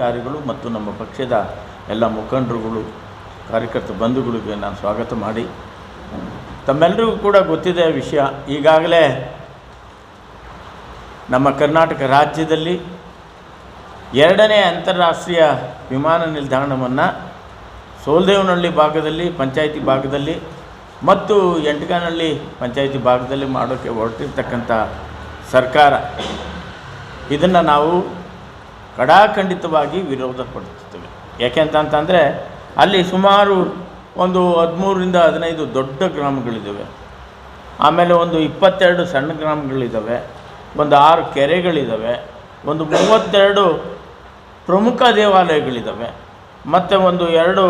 ಪದಾಧಿಕಾರಿಗಳು ಮತ್ತು ನಮ್ಮ ಪಕ್ಷದ ಎಲ್ಲ ಮುಖಂಡರುಗಳು, ಕಾರ್ಯಕರ್ತ ಬಂಧುಗಳಿಗೆ ನಾನು ಸ್ವಾಗತ ಮಾಡಿ. ತಮ್ಮೆಲ್ಲರಿಗೂ ಕೂಡ ಗೊತ್ತಿದೆ ವಿಷಯ. ಈಗಾಗಲೇ ನಮ್ಮ ಕರ್ನಾಟಕ ರಾಜ್ಯದಲ್ಲಿ ಎರಡನೇ ಅಂತಾರಾಷ್ಟ್ರೀಯ ವಿಮಾನ ನಿಲ್ದಾಣವನ್ನು ಸೋಲ್ದೇವನಹಳ್ಳಿ ಭಾಗದಲ್ಲಿ, ಪಂಚಾಯಿತಿ ಭಾಗದಲ್ಲಿ ಮತ್ತು ಎಂಟಗಾನಹಳ್ಳಿ ಪಂಚಾಯಿತಿ ಭಾಗದಲ್ಲಿ ಮಾಡೋಕ್ಕೆ ಹೊರಟಿರ್ತಕ್ಕಂಥ ಸರ್ಕಾರ. ಇದನ್ನು ನಾವು ಕಡಾಖಂಡಿತವಾಗಿ ವಿರೋಧ ಅಂತ ಯಾಕೆಂತಂತಂದರೆ ಅಲ್ಲಿ ಸುಮಾರು ಒಂದು ಹದಿಮೂರರಿಂದ ಹದಿನೈದು ದೊಡ್ಡ ಗ್ರಾಮಗಳಿದ್ದಾವೆ ಆಮೇಲೆ ಒಂದು ಇಪ್ಪತ್ತೆರಡು ಸಣ್ಣ ಗ್ರಾಮಗಳಿದ್ದಾವೆ ಒಂದು ಆರು ಕೆರೆಗಳಿದ್ದಾವೆ ಒಂದು ಮೂವತ್ತೆರಡು ಪ್ರಮುಖ ದೇವಾಲಯಗಳಿದ್ದಾವೆ ಮತ್ತು ಒಂದು ಎರಡು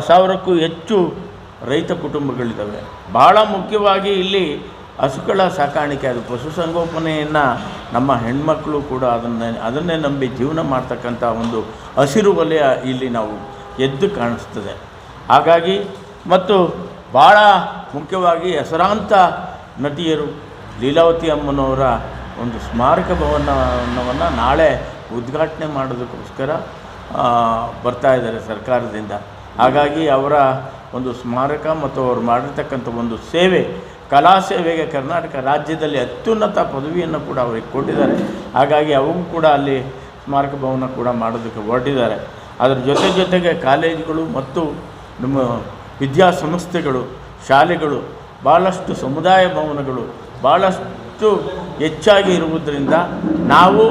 ಸಾವಿರಕ್ಕೂ ಹೆಚ್ಚು ರೈತ ಕುಟುಂಬಗಳಿದ್ದಾವೆ ಭಾಳ ಮುಖ್ಯವಾಗಿ ಇಲ್ಲಿ ಹಸುಗಳ ಸಾಕಾಣಿಕೆ ಅದು ಪಶುಸಂಗೋಪನೆಯನ್ನು ನಮ್ಮ ಹೆಣ್ಮಕ್ಳು ಕೂಡ ಅದನ್ನೇ ಅದನ್ನೇ ನಂಬಿ ಜೀವನ ಮಾಡ್ತಕ್ಕಂಥ ಒಂದು ಹಸಿರು ವಲಯ ಇಲ್ಲಿ ನಾವು ಎದ್ದು ಕಾಣಿಸ್ತದೆ. ಹಾಗಾಗಿ ಮತ್ತು ಭಾಳ ಮುಖ್ಯವಾಗಿ ಹೆಸರಾಂತ ನಟಿಯರು ಲೀಲಾವತಿ ಅಮ್ಮನವರ ಒಂದು ಸ್ಮಾರಕ ಭವನವನ್ನು ನಾಳೆ ಉದ್ಘಾಟನೆ ಮಾಡೋದಕ್ಕೋಸ್ಕರ ಬರ್ತಾ ಇದ್ದಾರೆ ಸರ್ಕಾರದಿಂದ. ಹಾಗಾಗಿ ಅವರ ಒಂದು ಸ್ಮಾರಕ ಮತ್ತು ಅವರು ಮಾಡಿರ್ತಕ್ಕಂಥ ಒಂದು ಸೇವೆ ಕಲಾ ಸೇವೆಗೆ ಕರ್ನಾಟಕ ರಾಜ್ಯದಲ್ಲಿ ಅತ್ಯುನ್ನತ ಪದವಿಯನ್ನು ಕೂಡ ಅವರಿಗೆ ಕೊಟ್ಟಿದ್ದಾರೆ. ಹಾಗಾಗಿ ಅವರು ಕೂಡ ಅಲ್ಲಿ ಸ್ಮಾರಕ ಭವನ ಕೂಡ ಮಾಡೋದಕ್ಕೆ ಹೊರಟಿದ್ದಾರೆ. ಅದರ ಜೊತೆ ಜೊತೆಗೆ ಕಾಲೇಜುಗಳು ಮತ್ತು ನಮ್ಮ ವಿದ್ಯಾಸಂಸ್ಥೆಗಳು, ಶಾಲೆಗಳು ಭಾಳಷ್ಟು ಸಮುದಾಯ ಭವನಗಳು ಭಾಳಷ್ಟು ಹೆಚ್ಚಾಗಿ ಇರುವುದರಿಂದ ನಾವು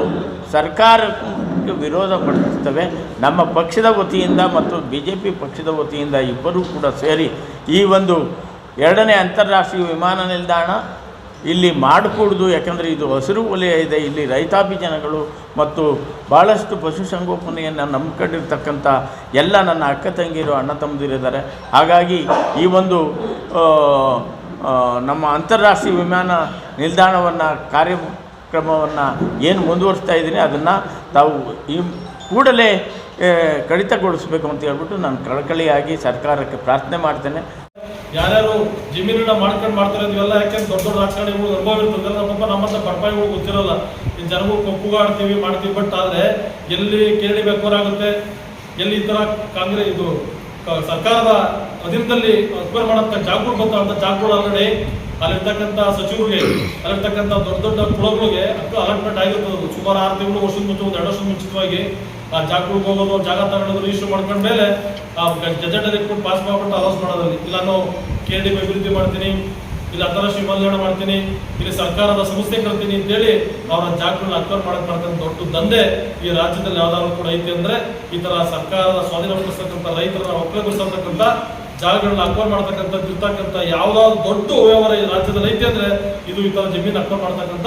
ಸರ್ಕಾರಕ್ಕೆ ವಿರೋಧ ಪಡಿಸ್ತೇವೆ. ನಮ್ಮ ಪಕ್ಷದ ವತಿಯಿಂದ ಮತ್ತು ಬಿ ಪಕ್ಷದ ವತಿಯಿಂದ ಇಬ್ಬರೂ ಕೂಡ ಸೇರಿ ಈ ಒಂದು ಎರಡನೇ ಅಂತಾರಾಷ್ಟ್ರೀಯ ವಿಮಾನ ನಿಲ್ದಾಣ ಇಲ್ಲಿ ಮಾಡಕೂಡ್ದು, ಯಾಕಂದರೆ ಇದು ಹಸಿರು ವಲಯ ಇದೆ, ಇಲ್ಲಿ ರೈತಾಪಿ ಜನಗಳು ಮತ್ತು ಭಾಳಷ್ಟು ಪಶುಸಂಗೋಪನೆಯನ್ನು ನಂಬ್ಕೊಂಡಿರ್ತಕ್ಕಂಥ ಎಲ್ಲ ನನ್ನ ಅಕ್ಕ ತಂಗಿರು, ಅಣ್ಣ ತಮ್ಮದಿರಿದ್ದಾರೆ. ಹಾಗಾಗಿ ಈ ಒಂದು ನಮ್ಮ ಅಂತಾರಾಷ್ಟ್ರೀಯ ವಿಮಾನ ನಿಲ್ದಾಣವನ್ನು, ಕಾರ್ಯಕ್ರಮವನ್ನು ಏನು ಮುಂದುವರಿಸ್ತಾ ಇದ್ದೀನಿ, ಅದನ್ನು ತಾವು ಈ ಕೂಡಲೇ ಕಡಿತಗೊಳಿಸಬೇಕು ಅಂತ ಹೇಳ್ಬಿಟ್ಟು ನಾನು ಕಳಕಳಿಯಾಗಿ ಸರ್ಕಾರಕ್ಕೆ ಪ್ರಾರ್ಥನೆ ಮಾಡ್ತೇನೆ. ಯಾರ್ಯಾರು ಜಮೀನನ್ನ ಮಾಡ್ಕೊಂಡು ಮಾಡ್ತಾರೆ ಇವೆಲ್ಲ ಯಾಕೆ ದೊಡ್ಡ ದೊಡ್ಡ ರಾಜಕಾರಣಿಗಳು ಅನುಭವ ಇರ್ತದೆ ನಮ್ಮಪ್ಪ ನಮ್ಮಂತ ಬರ್ಪಾಯಿಗಳು ಗೊತ್ತಿರಲ್ಲ. ಈ ಜನಗಳು ಕಪ್ಪುಗಾಡ್ತೀವಿ ಮಾಡ್ತೀವಿ. ಬಟ್ ಆದರೆ ಎಲ್ಲಿ ಕೇಳಿ ಬೇಕಾಗುತ್ತೆ ಎಲ್ಲಿ ಈ ತರ ಕಾಂಗ್ರೆಸ್ ಇದು ಸರ್ಕಾರದ ಅಧೀನದಲ್ಲಿ ಅಕ್ಬರ್ ಮಾಡಂತ ಜಾಗಗಳು ಬರ್ತಾವಂತ ಜಾಗಗಳು ಆಲ್ರೆಡಿ ಅಲ್ಲಿರ್ತಕ್ಕಂಥ ಸಚಿವರಿಗೆ, ಅಲ್ಲಿರ್ತಕ್ಕಂಥ ದೊಡ್ಡ ದೊಡ್ಡ ಕುಳಗಳಿಗೆ ಅದು ಅಲಾಟ್ಮೆಂಟ್ ಆಗಿರ್ತದೆ ಸುಮಾರು ಆರು ತಿಂಗಳು ವರ್ಷದ ಮುಂಚೆ, ಒಂದು ಎರಡು ವರ್ಷದ ಮುಂಚಿತವಾಗಿ ಆ ಜಾಗಗಳಿಗೆ ಹೋಗೋದು, ಜಾಗ ತಗೊಳ್ಳೋದು ರಿಜಿಸ್ಟರ್ ಮಾಡ್ಕೊಂಡ ಮೇಲೆ, ಆ ಗೆಜೆಟಲ್ಲಿ ಕೊಟ್ಟು ಪಾಸ್ ಮಾಡ್ಬಿಟ್ಟು ಅಲೌನ್ಸ್ ಮಾಡೋದ್ರಲ್ಲಿ. ಇಲ್ಲ ನಾವು ಕೆ ಡಿ ಅಭಿವೃದ್ಧಿ ಮಾಡ್ತೀನಿ ಇಲ್ಲ ಅಂತಾರಾಷ್ಟ್ರೀಯ ವಿಮಾನ ಮಾಡ್ತೀನಿ, ಇಲ್ಲಿ ಸರ್ಕಾರದ ಸಂಸ್ಥೆ ಕರ್ತೀನಿ ಅಂತೇಳಿ ಅವರ ಜಾಗಗಳನ್ನ ಅಕ್ವರ್ ಮಾಡಕ್ ದೊಡ್ಡ ದಂಧೆ ಈ ರಾಜ್ಯದಲ್ಲಿ ಯಾವ್ದಾದ್ರು ಕೂಡ ಐತೆ ಅಂದ್ರೆ ಈ ತರ ಸರ್ಕಾರದ ಸ್ವಾಧೀನಪಡಿಸ್ತಕ್ಕಂಥ ರೈತರನ್ನ ಒಕ್ಕಲಗೊಳಿಸತಕ್ಕಂಥ ಜಾಗಗಳನ್ನ ಅಕ್ವರ್ ಮಾಡ್ತಕ್ಕಂಥ ಇರ್ತಕ್ಕಂಥ ಯಾವ್ದಾದ್ರು ದೊಡ್ಡ ವ್ಯವಹಾರ ಈ ರಾಜ್ಯದಲ್ಲಿ ಐತೆ ಅಂದ್ರೆ ಇದು ಈ ತರ ಜಮೀನು ಅಕ್ವರ್ ಮಾಡ್ತಕ್ಕಂಥ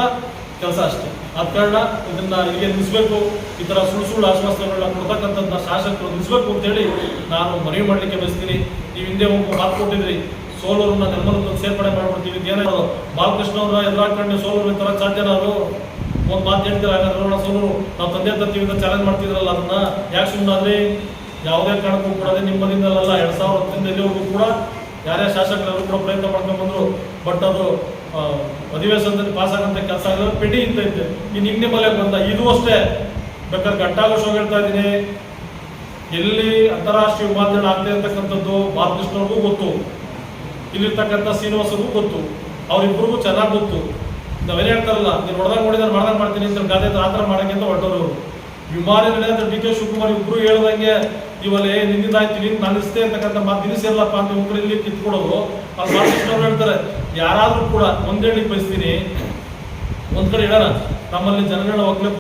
ಕೆಲಸ ಅಷ್ಟೇ. ಆದ ಕಾರಣ ಇದನ್ನ ಇಲ್ಲಿಗೆ ನಿಲ್ಲಿಸಬೇಕು. ಈ ತರ ಸುಳ್ಳು ಸುಳ್ಳು ಆಶ್ವಾಸನೆಗಳನ್ನ ಕೊಡ್ತಕ್ಕಂಥದ್ದನ್ನ ಶಾಸಕರು ನಿಲ್ಲಿಸಬೇಕು ಅಂತೇಳಿ ನಾನು ಮನವಿ ಮಾಡ್ಲಿಕ್ಕೆ ಬಯಸ್ತೀನಿ. ನೀವು ಹಿಂದೆ ಒಬ್ಬ ಮಾತು ಕೊಟ್ಟಿದ್ರಿ. ಸೋಲೂರನ್ನ ನೆಲಮಲಕ್ಕೆ ಸೇರ್ಪಡೆ ಮಾಡ್ಬಿಡ್ತೀವಿ. ಏನಾದ್ರು ಬಾಲಕೃಷ್ಣ ಅವರ ಎದುರಾಕೊಂಡು ಸೋಲೂರು ಇತರ ಸಾಧ್ಯನ ಅದು. ಒಂದು ಮಾತು ಹೇಳ್ತೀರ? ಹಾಗಾದ್ರೆ ಸೋಲೂರು, ನಾವು ತಂದೆ ತತ್ತೀವಿ ಅಂತ ಚಾಲೆಂಜ್ ಮಾಡ್ತಿದ್ರಲ್ಲ ಅದನ್ನ. ಯಾಕೆ ಸುಮ್ಮನಾದ್ರಿ ಯಾವುದೇ ಕಾರಣಕ್ಕೂ ಕೂಡ ಅದೇ ನಿಮ್ಮದಿಂದಲಲ್ಲ. ಎರಡ್ ಸಾವಿರದ ಹತ್ತರಿಂದ ಇಲ್ಲಿವರೆಗೂ ಕೂಡ ಯಾರ್ಯಾರ ಶಾಸಕರು ಕೂಡ ಪ್ರಯತ್ನ ಮಾಡ್ಕೊಂಡು ಬಂದ್ರು. ಬಟ್ ಅದು ಅಧಿವೇಶನದಲ್ಲಿ ಪಾಸ್ ಆಗಂತ ಕೆಲಸ ಆಗಿಲ್ಲ. ಪೆಂಡಿ ಇಂತ ಇದ್ದೆ. ಇನ್ನು ನಿನ್ನೆ ಮಲೆ ಬಂದ. ಇದು ಅಷ್ಟೇ. ಬೇಕಾದ್ರೆ ಗಂಟಾಘೋಷ ಹೇಳ್ತಾ ಇದ್ದೀನಿ. ಎಲ್ಲಿ ಅಂತಾರಾಷ್ಟ್ರೀಯ ಉಪಾಧ್ಯಾಯ ಆಗ್ತಾ ಇರ್ತಕ್ಕಂಥದ್ದು, ಬಾಲಕೃಷ್ಣವ್ರಿಗೂ ಗೊತ್ತು. ಇಲ್ಲಿರ್ತಕ್ಕಂಥ ಶ್ರೀನಿವಾಸಗೂ ಗೊತ್ತು. ಅವರಿಬ್ಬರಿಗೂ ಚೆನ್ನಾಗಿ ಗೊತ್ತು. ನಾವೇನು ಹೇಳ್ತಾರಲ್ಲ, ನೀನು ಹೊಡೆದಾಗ ನೋಡಿದ್ರೆ ಮಾಡ್ದಂಗೆ ಮಾಡ್ತೀನಿ ಅಂತ ಗಾದೆ ಆ ಥರ ಮಾಡೋಕ್ಕಿಂತ ಇವರು ವಿಮಾನ ನಡೆದ ಡಿ ಕೆ ಶಿವಕುಮಾರ್ ಇಬ್ಬರು ಹೇಳ್ದಂಗೆ ಇವಲ್ಲೇ ನಿನ್ನಿಂದ ಆಯ್ತು ನೀನು ನನಸ್ತೆ ಅಂತಕ್ಕಂಥ ಮಾತು ನಿಲ್ಲಿಸಿರಲಪ್ಪ ಅಂತ ಒಬ್ಬರು ಇಲ್ಲಿ ಕಿತ್ಕೊಡೋದು ಅಲ್ಲಿ ಬಾಲಕೃಷ್ಣವ್ರು ಹೇಳ್ತಾರೆ, ಯಾರಾದರೂ ಕೂಡ ಒಂದೇ ಹೇಳಿ ಬಯಸ್ತೀನಿ. ಒಂದ್ ಕಡೆ ಹೇಳೋಣ, ನಮ್ಮಲ್ಲಿ ಜನಗಳ ಒಕ್ಕಲೆ